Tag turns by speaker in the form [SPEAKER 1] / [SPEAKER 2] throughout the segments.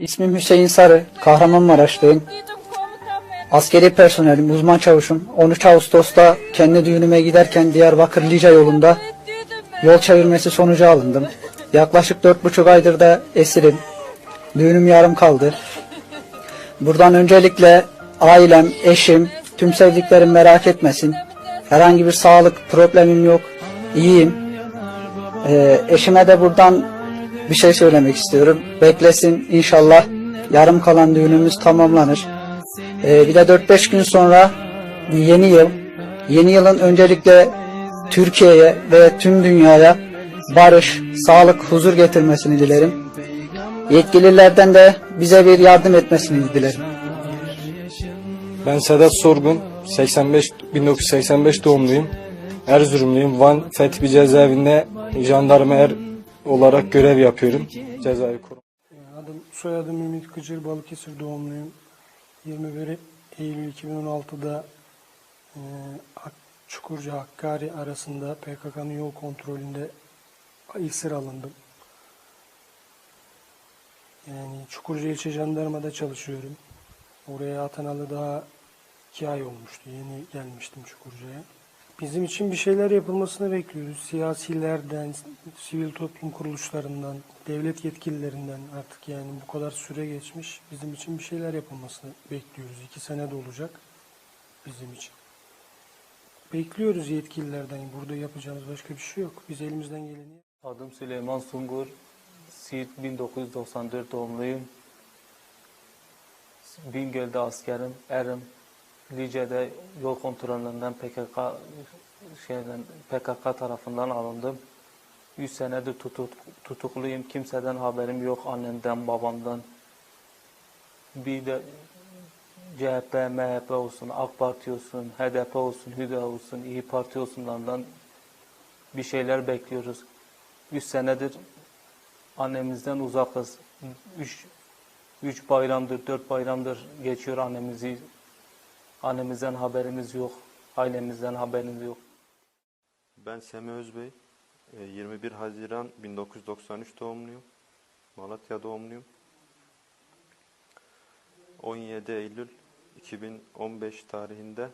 [SPEAKER 1] İsmim Hüseyin Sarı, Kahramanmaraşlıyım. Askeri personelim, uzman çavuşum. 13 Ağustos'ta kendi düğünüme giderken Diyarbakır Lice yolunda yol çevirmesi sonucu alındım. Yaklaşık 4,5 aydır da esirim. Düğünüm yarım kaldı. Buradan öncelikle ailem, eşim, tüm sevdiklerim merak etmesin. Herhangi bir sağlık problemim yok. İyiyim. Ee, eşime de buradan bir şey söylemek istiyorum. Beklesin inşallah yarım kalan düğünümüz tamamlanır. Ee, bir de 4-5 gün sonra yeni yıl. Yeni yılın öncelikle Türkiye'ye ve tüm dünyaya barış, sağlık, huzur getirmesini dilerim. Yetkililerden de bize bir yardım etmesini dilerim.
[SPEAKER 2] Ben Sedat Sorgun, 85 1985 doğumluyum. Erzurumluyum. Van Fethi cezaevinde jandarma er olarak görev yapıyorum. Cezaevi korum.
[SPEAKER 3] Adım, soyadım Ümit Kıcır, Balıkesir doğumluyum. 21 Eylül 2016'da e, Çukurca Hakkari arasında PKK'nın yol kontrolünde esir alındım. Yani Çukurca İlçe Jandarma'da çalışıyorum. Oraya atanalı daha iki ay olmuştu. Yeni gelmiştim Çukurca'ya. Bizim için bir şeyler yapılmasını bekliyoruz. Siyasilerden, sivil toplum kuruluşlarından, devlet yetkililerinden artık yani bu kadar süre geçmiş. Bizim için bir şeyler yapılmasını bekliyoruz. İki sene de olacak bizim için. Bekliyoruz yetkililerden. Burada yapacağımız başka bir şey yok. Biz elimizden geleni
[SPEAKER 4] Adım Süleyman Sungur. Siirt 1994 doğumluyum. Bingöl'de askerim, erim. Lice'de yol kontrolünden PKK şeyden PKK tarafından alındım. 100 senedir tutuk, tutukluyum. Kimseden haberim yok. Annemden, babamdan. Bir de CHP, MHP olsun, AK Parti olsun, HDP olsun, HÜDA olsun, İyi Parti olsunlardan bir şeyler bekliyoruz. 100 senedir annemizden uzakız. 3 üç bayramdır, 4 bayramdır geçiyor annemizi. Annemizden haberimiz yok. Ailemizden haberimiz yok.
[SPEAKER 5] Ben Semi Özbey. e, 21 Haziran 1993 doğumluyum. Malatya doğumluyum. 17 Eylül 2015 tarihinde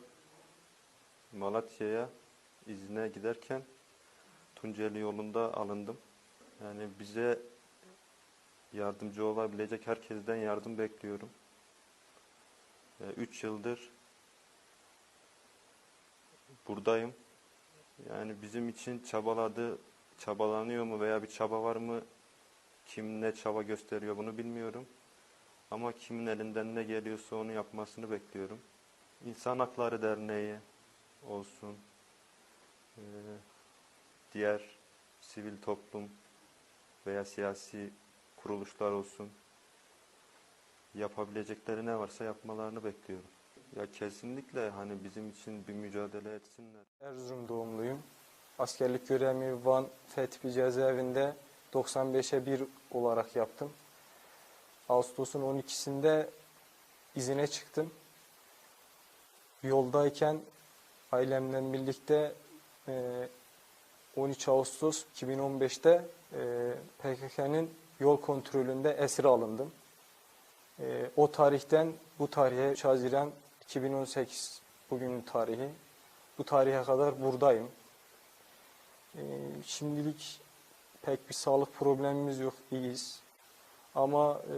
[SPEAKER 5] Malatya'ya izne giderken Tunceli yolunda alındım. Yani bize yardımcı olabilecek herkesten yardım bekliyorum. 3 yıldır buradayım. Yani bizim için çabaladı, çabalanıyor mu veya bir çaba var mı? Kim ne çaba gösteriyor bunu bilmiyorum. Ama kimin elinden ne geliyorsa onu yapmasını bekliyorum. İnsan Hakları Derneği olsun, eee, diğer sivil toplum veya siyasi kuruluşlar olsun. Yapabilecekleri ne varsa yapmalarını bekliyorum. Ya kesinlikle hani bizim için bir mücadele etsinler.
[SPEAKER 2] Erzurum doğumluyum. Askerlik görevimi Van Fethi cezaevinde 95'e 1 olarak yaptım. Ağustos'un 12'sinde izine çıktım. Yoldayken ailemle birlikte e, 13 Ağustos 2015'te e, PKK'nın yol kontrolünde esir alındım. E, o tarihten bu tarihe 3 Haziran 2018 bugünün tarihi. Bu tarihe kadar buradayım. E, şimdilik pek bir sağlık problemimiz yok, iyiyiz. Ama e,